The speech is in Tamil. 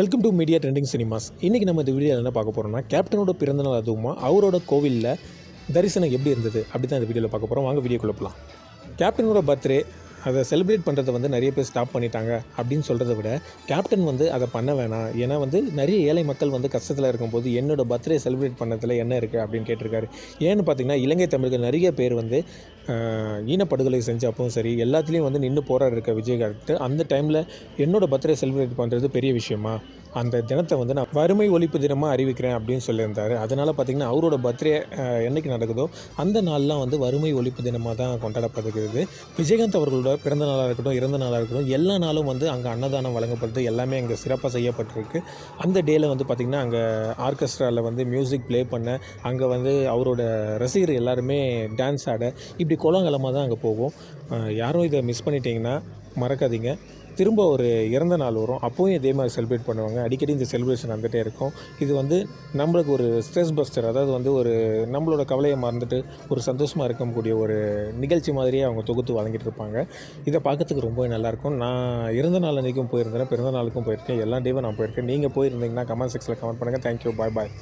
Welcome to media trending cinemas இன்றைக்கி நம்ம இந்த வீடியோவில் என்ன பார்க்க போகிறோம்னா கேப்டனோட பிறந்தநாள் அதுவுமா அவரோட கோவிலில் தரிசனம் எப்படி இருந்தது அப்படி தான் இந்த வீடியோவில் பார்க்க போகிறோம் வாங்க வீடியோ போகலாம் கேப்டனோட பர்த்டே அதை செலிப்ரேட் பண்ணுறதை வந்து நிறைய பேர் ஸ்டாப் பண்ணிட்டாங்க அப்படின்னு சொல்கிறத விட கேப்டன் வந்து அதை பண்ண வேணாம். ஏன்னா வந்து நிறைய ஏழை மக்கள் வந்து கஷ்டத்தில் இருக்கும்போது என்னோட பர்த்டே செலிப்ரேட் பண்ணதில் என்ன இருக்குது அப்படின்னு கேட்டிருக்காரு. ஏன்னு பார்த்தீங்கன்னா இலங்கை தமிழர்கள் நிறைய பேர் வந்து ஈனப்படுகொலை செஞ்சப்பவும் சரி எல்லாத்துலேயும் வந்து நின்று போராடி இருக்க விஜயகாந்த். அந்த டைமில் என்னோடய பர்த்டே செலிப்ரேட் பண்ணுறது பெரிய விஷயமா? அந்த தினத்தை வந்து நான் வறுமை ஒழிப்பு தினமாக அறிவிக்கிறேன் அப்படின்னு சொல்லியிருந்தார். அதனால் பார்த்தீங்கன்னா அவரோட பர்த்டே என்னைக்கு நடக்குதோ அந்த நாள்லாம் வந்து வறுமை ஒழிப்பு தினமாக தான் கொண்டாடப்படுகிறது. விஜயகாந்த் அவர்களோட பிறந்த நாளாக இருக்கட்டும் இறந்த நாளாக இருக்கட்டும் எல்லா நாளும் வந்து அங்கே அன்னதானம் வழங்கப்படுது. எல்லாமே அங்கே சிறப்பாக செய்யப்பட்டிருக்கு. அந்த டேயில் வந்து பார்த்திங்கன்னா அங்கே ஆர்கெஸ்ட்ராவில் வந்து மியூசிக் ப்ளே பண்ண அங்கே வந்து அவரோட ரசிகர் எல்லாருமே டான்ஸ் ஆட இப்படி கோலாகலமாக தான் அங்கே போகும். யாரும் இதை மிஸ் பண்ணிட்டீங்கன்னா மறக்காதீங்க. திரும்ப ஒரு இறந்த நாள் வரும். அப்போவும் இதே மாதிரி செலிப்ரேட் பண்ணுவாங்க. அடிக்கடி இந்த செலிப்ரேஷன் வந்துகிட்டே இருக்கும். இது வந்து நம்மளுக்கு ஒரு ஸ்ட்ரெஸ் பஸ்டர் அதாவது வந்து ஒரு நம்மளோட கவலையை மறந்துட்டு ஒரு சந்தோஷமாக இருக்கக்கூடிய ஒரு நிகழ்ச்சி மாதிரியே அவங்க தொகுத்து வழங்கிட்டு இருப்பாங்க. இதை பார்க்கறதுக்கு ரொம்பவே நல்லாயிருக்கும் நான் இறந்த நாள் அன்றைக்கும் போயிருந்தேன். பிறந்த நாளுக்கும் போயிருக்கேன். எல்லா டேவும் நான் போயிருக்கேன். நீங்கள் போயிருந்தீங்கன்னா கமெண்ட் செக்ஷனில் கமெண்ட் பண்ணுங்கள் தேங்க்யூ பாய் பாய்